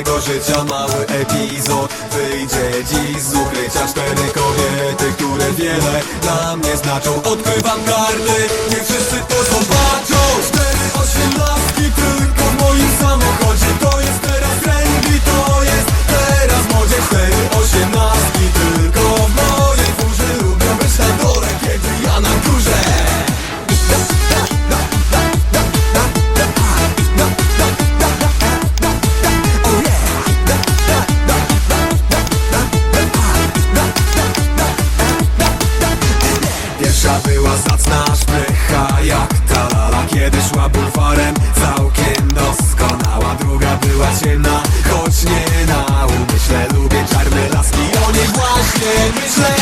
mego życia mały epizod. Wyjdzie dziś z ukrycia cztery kobiety, które wiele dla mnie znaczą. Odkrywam karty, nie wszyscy to zobaczą. Cztery osiemnastki tylko Ta była zacna szprycha jak ta lala Kiedy szła bulwarem całkiem doskonała. Druga była ciemna, choć nie na umyśle. Lubię czarne laski, o niej właśnie myślę.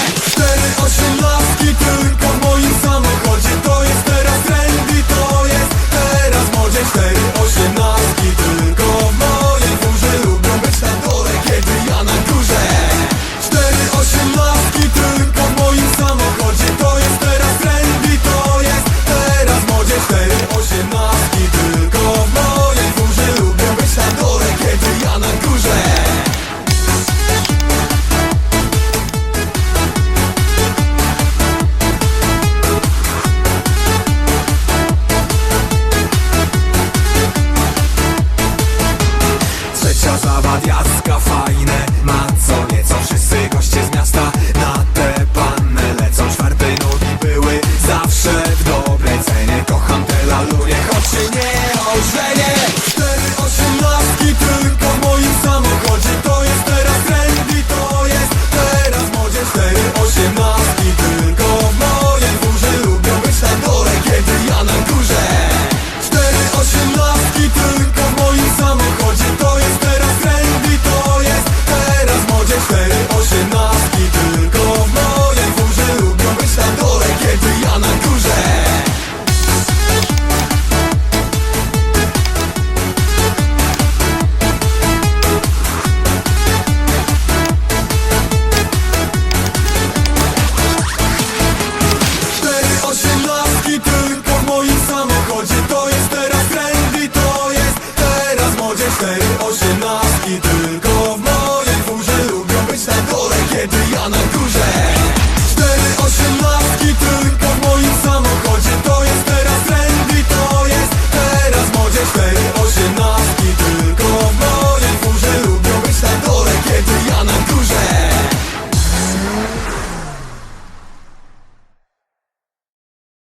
Ciaska fajne ma. Idol